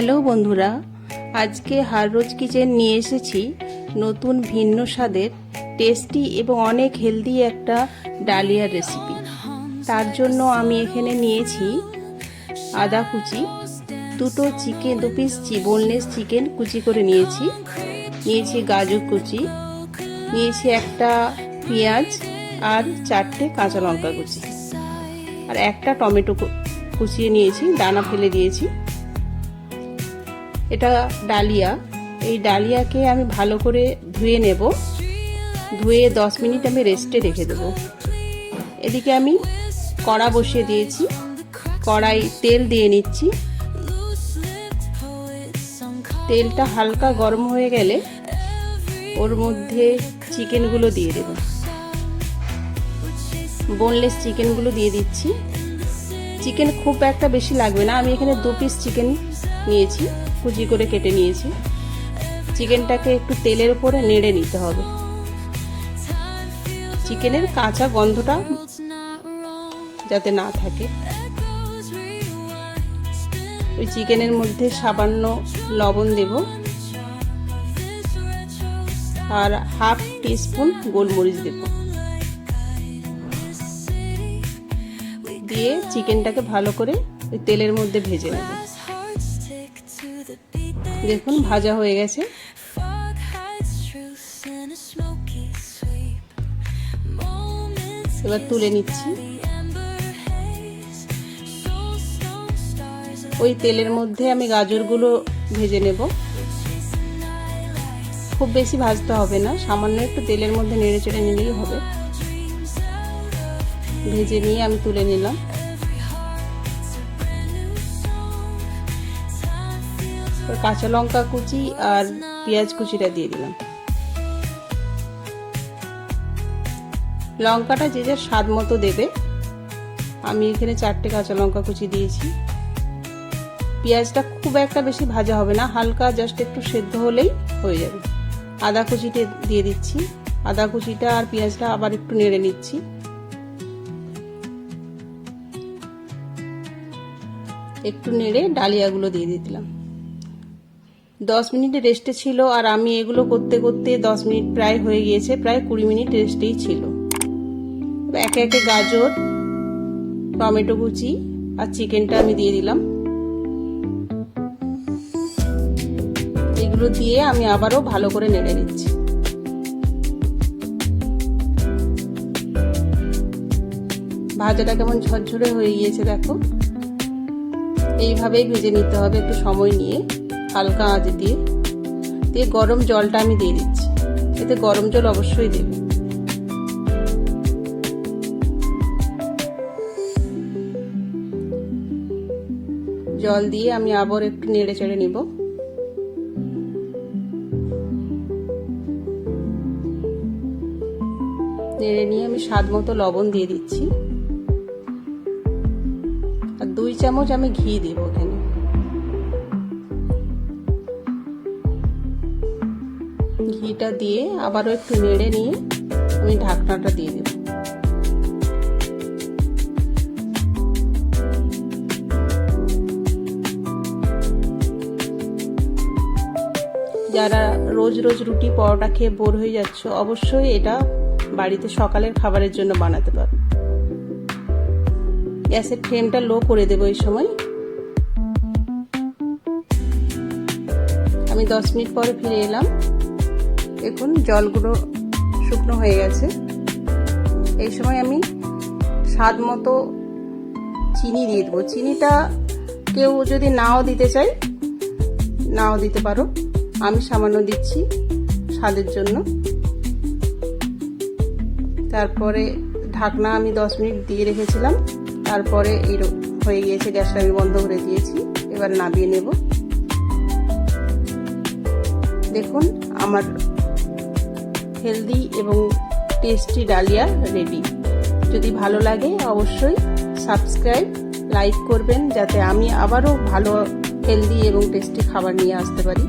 Hello বন্ধুরা, আজকে হার রোজ kitchen নিয়ে এসেছি নতুন ভিন্ন স্বাদের, টেস্টি এবং অনেক হেলদি একটা ডালিয়ার রেসিপি। তার জন্য আমি এখানে নিয়েছি আদা কুচি, দুটো চিকেন, দু পিস বোনলেস চিকেন কুচি করে নিয়েছি। নিয়েছি গাজর কুচি, নিয়েছি একটা পেঁয়াজ আর চারটে কাঁচা লঙ্কা কুচি। আর একটা টমেটো কুচিয়ে নিয়েছি, দানা ফেলে দিয়েছি। এটা ডালিয়া। এই ডালিয়াকে আমি ভালো করে ধুয়ে নেব। ধুয়ে দশ মিনিট আমি রেস্টে রেখে দেব। এদিকে আমি কড়া বসিয়ে দিয়েছি। কড়াই তেল দিয়ে নিচ্ছি। তেলটা হালকা গরম হয়ে গেলে ওর মধ্যে চিকেনগুলো দিয়ে দেব। বোনলেস চিকেনগুলো দিয়ে দিচ্ছি। চিকেন খুব একটা বেশি লাগবে না। আমি এখানে দু পিস চিকেন নিয়েছি। কুচি করে কেটে নিয়েছি। চিকেনটাকে একটু তেলের উপরে নেড়ে নিতে হবে। চিকেনের কাঁচা গন্ধটা যাতে না থাকে। ওই চিকেনের মধ্যে সামান্য লবণ দেব। আর হাফ টিস্পুন গোলমরিচ দেব। দিয়ে চিকেনটাকে ভালো করে ওই তেলের মধ্যে ভেজে নেব। দেখুন, ভাজা হয়ে গেছে। এবার তুলে নিচ্ছি। ওই তেলের মধ্যে আমি গাজরগুলো ভেজে নেব। খুব বেশি ভাজতে হবে না, সামান্য একটু তেলের মধ্যে নেড়ে চেড়ে নিলেই হবে। ভেজে নিয়ে আমি তুলে নিলাম। কাঁচা লঙ্কা কুচি আর পেঁয়াজ কুচিটা দিয়ে দিলাম। লঙ্কাটা যে যার স্বাদ মতো দেবে। আমি এখানে চারটে কাঁচা লঙ্কা কুচি দিয়েছি। পেঁয়াজটা খুব একটা বেশি ভাজা হবে না, হালকা জাস্ট একটু সেদ্ধ হলেই হয়ে যাবে। আদা কুচিটা দিয়ে দিচ্ছি। আদা কুচিটা আর পেঁয়াজটা আবার একটু নেড়ে নিচ্ছি। একটু নেড়ে ডালিয়াগুলো দিয়ে দিলাম। দশ মিনিট রেস্টে ছিল আর আমি এগুলো করতে করতে দশ মিনিট প্রায় হয়ে গিয়েছে, প্রায় কুড়ি মিনিট রেস্টেই ছিল। একে একে গাজর, টমেটো কুচি আর চিকেনটা আমি দিয়ে দিলাম। এগুলো দিয়ে আমি আবারও ভালো করে নেড়ে নিচ্ছি। ভাজাটা কেমন ঝরঝরে হয়ে গিয়েছে দেখো। এইভাবেই ভেজে নিতে হবে একটু সময় নিয়ে। হালকা আঁচ দিয়ে। দিয়ে গরম জলটা আমি দিয়ে দিচ্ছি। এতে গরম জল অবশ্যই দেবে। জল দিয়ে আমি আবার একটু নেড়ে চেড়ে নিব। নেড়ে নিয়ে আমি স্বাদ মতো লবণ দিয়ে দিচ্ছি। আর দুই চামচ আমি ঘি দেবো এখানে। ঘিটা দিয়ে আবারও একটু নেড়ে নিয়ে আমি ঢাকনাটা দিয়ে দেব। যারা রোজ রোজ রুটি পরোটা খেয়ে বোর হয়ে যাচ্ছ, অবশ্যই এটা বাড়িতে সকালের খাবারের জন্য বানাতে পারো। গ্যাসের ফ্লেমটা লো করে দেবো এই সময়। আমি দশ মিনিট পরে ফিরে এলাম। দেখুন, জলগুলো শুকনো হয়ে গেছে। এই সময় আমি স্বাদ মতো চিনি দিয়ে দেবো। চিনিটা কেউ যদি নাও দিতে চাই নাও দিতে পারো। আমি সামান্য দিচ্ছি স্বাদের জন্য। তারপরে ঢাকনা আমি দশ মিনিট দিয়ে রেখেছিলাম। তারপরে এই হয়ে গিয়েছে, গ্যাসটা আমি বন্ধ করে দিয়েছি। এবার নামিয়ে নেব। দেখুন, আমার হেলদি এবং টেস্টি ডালিয়া রেডি যদি ভালো লাগে, অবশ্যই সাবস্ক্রাইব লাইক করবেন, যাতে আমি আবারও ভালো হেলদি এবং টেস্টি খাবার নিয়ে আসতে পারি।